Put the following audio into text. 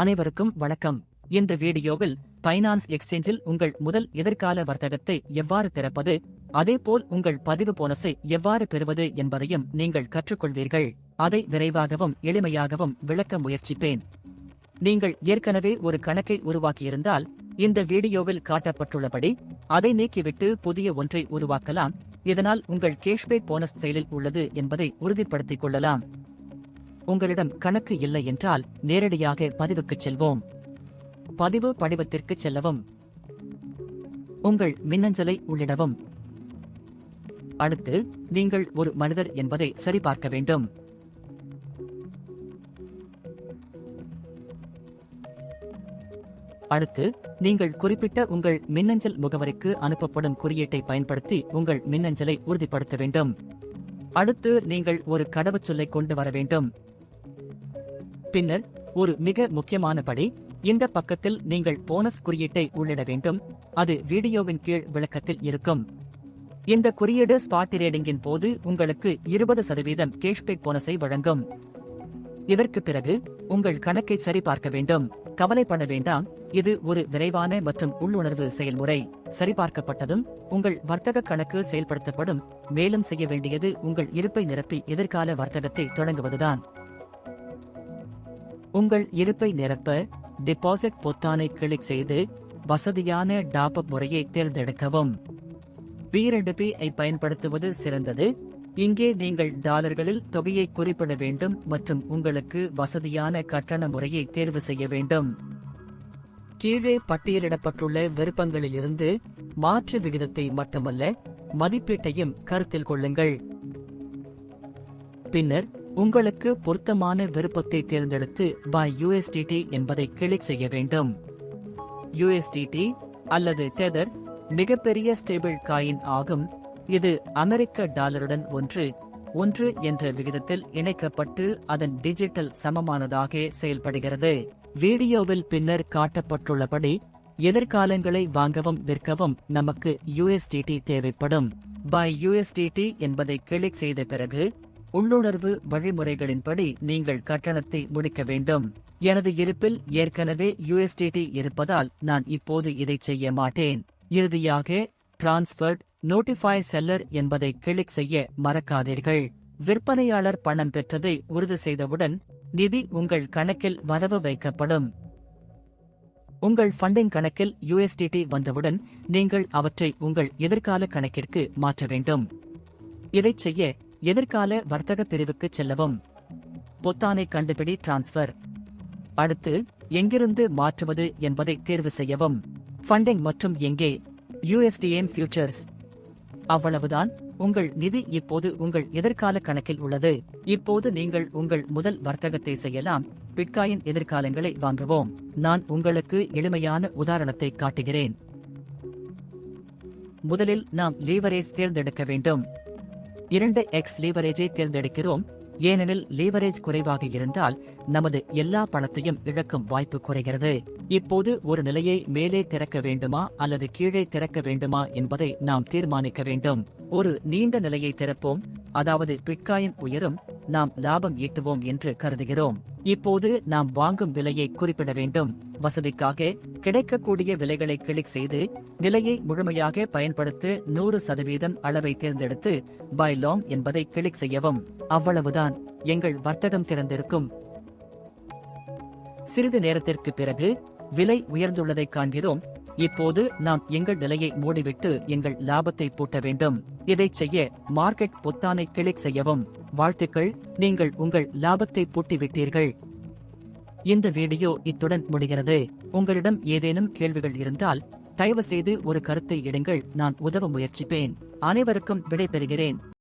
அனைவருக்கும் வணக்கம். இந்த வீடியோவில் பைனான்ஸ் எக்ஸ்சேஞ்சில் உங்கள் முதல் எதிர்கால வர்த்தகத்தை எவ்வாறு திறப்பது அதேபோல் உங்கள் பதிவு போனஸை எவ்வாறு பெறுவது என்பதையும் நீங்கள் கற்றுக்கொள்வீர்கள். அதை விரைவாகவும் எளிமையாகவும் விளக்க முயற்சிப்பேன். நீங்கள் ஏற்கனவே ஒரு கணக்கை உருவாக்கியிருந்தால் இந்த வீடியோவில் காட்டப்பட்டுள்ளபடி அதை நீக்கிவிட்டு புதிய ஒன்றை உருவாக்கலாம். இதனால் உங்கள் கேஷ்பேக் போனஸ் செயலில் உள்ளது என்பதை உறுதிப்படுத்திக் கொள்ளலாம். உங்களிடம் கணக்கு இல்லை என்றால் நேரடியாக பதிவுக்குச் செல்வோம். பதிவு படிவத்திற்கு செல்லவும். உங்கள் மின்னஞ்சலை உள்ளிடவும். அடுத்து நீங்கள் ஒரு மனிதர் என்பதை சரிபார்க்க வேண்டும். அடுத்து நீங்கள் குறிப்பிட்ட உங்கள் மின்னஞ்சல் முகவரிக்கு அனுப்பப்படும் குறியீட்டை பயன்படுத்தி உங்கள் மின்னஞ்சலை உறுதிப்படுத்த வேண்டும். அடுத்து நீங்கள் ஒரு கடவுச்சொல்லை கொண்டு வர வேண்டும். பின்னர் ஒரு மிக முக்கியமான படி இந்த பக்கத்தில் நீங்கள் போனஸ் குறியீட்டை உள்ளிட வேண்டும். அது வீடியோவின் கீழ் விளக்கத்தில் இருக்கும். இந்த குறியீடு ஸ்பாட் ரேடிங்கின் போது உங்களுக்கு இருபது சதவீதம் கேஷ்பேக் போனஸை வழங்கும். இதற்கு பிறகு உங்கள் கணக்கை சரிபார்க்க வேண்டும். கவலைப்பட வேண்டாம். இது ஒரு விரைவான மற்றும் உள்ளுணர்வு செயல்முறை. சரிபார்க்கப்பட்டதும் உங்கள் வர்த்தக கணக்கு செயல்படுத்தப்படும். மேலும் செய்ய வேண்டியது உங்கள் இருப்பை நிரப்பி எதிர்கால வர்த்தகத்தை தொடங்குவதுதான். உங்கள் இருப்பை நிரப்ப டெபாசிட் பொத்தானை கிளிக் செய்து வசதியான டாப் முறையை தேர்ந்தெடுக்கவும். பி ஐ பயன்படுத்துவது சிறந்தது. இங்கே நீங்கள் டாலர்களில் தொகையை குறிப்பிட வேண்டும் மற்றும் உங்களுக்கு வசதியான கட்டண முறையை தேர்வு செய்ய வேண்டும். கீழே பட்டியலிடப்பட்டுள்ள விருப்பங்களிலிருந்து மாற்று விகிதத்தை மட்டுமல்ல மதிப்பீட்டையும் கருத்தில் கொள்ளுங்கள். பின்னர் உங்களுக்கு பொருத்தமான விருப்பத்தை தேர்ந்தெடுத்து பை யூஎஸ்டிடி என்பதை கிளிக் செய்ய வேண்டும். யூஎஸ்டிடி அல்லது டெதர் மிகப்பெரிய ஸ்டேபிள் காயின் ஆகும். இது அமெரிக்க டாலருடன் ஒன்று ஒன்று என்ற விகிதத்தில் இணைக்கப்பட்டு அதன் டிஜிட்டல் சமமானதாக செயல்படுகிறது. வீடியோவில் பின்னர் காட்டப்பட்டுள்ளபடி எதிர்காலங்களை வாங்கவும் விற்கவும் நமக்கு யூஎஸ்டிடி தேவைப்படும். பை யூஎஸ்டிடி என்பதை கிளிக் செய்த பிறகு உள்ளுணர்வு வழிமுறைகளின்படி நீங்கள் கட்டணத்தை முடிக்க வேண்டும். எனது இருப்பில் ஏற்கனவே யூஎஸ்டிடி இருப்பதால் நான் இப்போது இதை செய்ய மாட்டேன். இறுதியாக டிரான்ஸ்பர்ட் நோட்டிஃபை செல்லர் என்பதை கிளிக் செய்ய மறக்காதீர்கள். விற்பனையாளர் பணம் பெற்றதை உறுதி செய்தவுடன் நிதி உங்கள் கணக்கில் வரவு வைக்கப்படும். உங்கள் ஃபண்டிங் கணக்கில் யுஎஸ்டிடி வந்தவுடன் நீங்கள் அவற்றை உங்கள் எதிர்கால கணக்கிற்கு மாற்ற வேண்டும். இதைச் செய்ய எதிர்கால வர்த்தக பிரிவுக்கு செல்லவும். பொத்தானை கண்டுபிடி டிரான்ஸ்ஃபர் அடுத்து எங்கிருந்து மாற்றுவது என்பதை தேர்வு செய்யவும். ஃபண்டிங் மற்றும் எங்கே? யூஎஸ்டிஎம் ஃபியூச்சர்ஸ் அவ்வளவுதான். உங்கள் நிதி இப்போது உங்கள் எதிர்கால கணக்கில் உள்ளது. இப்போது நீங்கள் உங்கள் முதல் வர்த்தகத்தை செய்யலாம். பிட்காயின் எதிர்காலங்களை வாங்குவோம். நான் உங்களுக்கு எளிமையான உதாரணத்தை காட்டுகிறேன். முதலில் நாம் லீவரேஜ் தேர்ந்தெடுக்க வேண்டும். இரண்டு எக்ஸ் லீவரேஜை தேர்ந்தெடுக்கிறோம். ஏனெனில் லீவரேஜ் குறைவாக இருந்தால் நமது எல்லா பணத்தையும் இழக்கும் வாய்ப்பு குறைகிறது. இப்போது ஒரு நிலையை மேலே திறக்க வேண்டுமா அல்லது கீழே திறக்க வேண்டுமா என்பதை நாம் தீர்மானிக்க வேண்டும். ஒரு நீண்ட நிலையை திறப்போம். அதாவது பிட்காயின் உயரும் நாம் லாபம் ஈட்டுவோம் என்று கருதுகிறோம். இப்போது நாம் வாங்கும் விலையை குறிப்பிட வேண்டும். வசதிக்காக கிடைக்கக்கூடிய விலைகளை கிளிக் செய்து நிலையை முழுமையாக பயன்படுத்த நூறு சதவீதம் அளவை தேர்ந்தெடுத்து பை லாங் என்பதை கிளிக் செய்யவும். அவ்வளவுதான். எங்கள் வர்த்தகம் திறந்திருக்கும். சிறிது நேரத்திற்கு பிறகு விலை உயர்ந்துள்ளதை காண்கிறோம். இப்போது நாம் எங்கள் நிலையை மூடிவிட்டு எங்கள் லாபத்தை பூட்ட வேண்டும். இதைச் செய்ய மார்க்கெட் பொத்தானை கிளிக் செய்யவும். வாழ்த்துக்கள் நீங்கள் உங்கள் லாபத்தை பூட்டிவிட்டீர்கள். இந்த வீடியோ இத்துடன் முடிகிறது. உங்களிடம் ஏதேனும் கேள்விகள் இருந்தால் தயவு செய்து ஒரு கருத்தை இடுங்கள். நான் உதவ முயற்சிப்பேன். அனைவருக்கும் விடை பெறுகிறேன்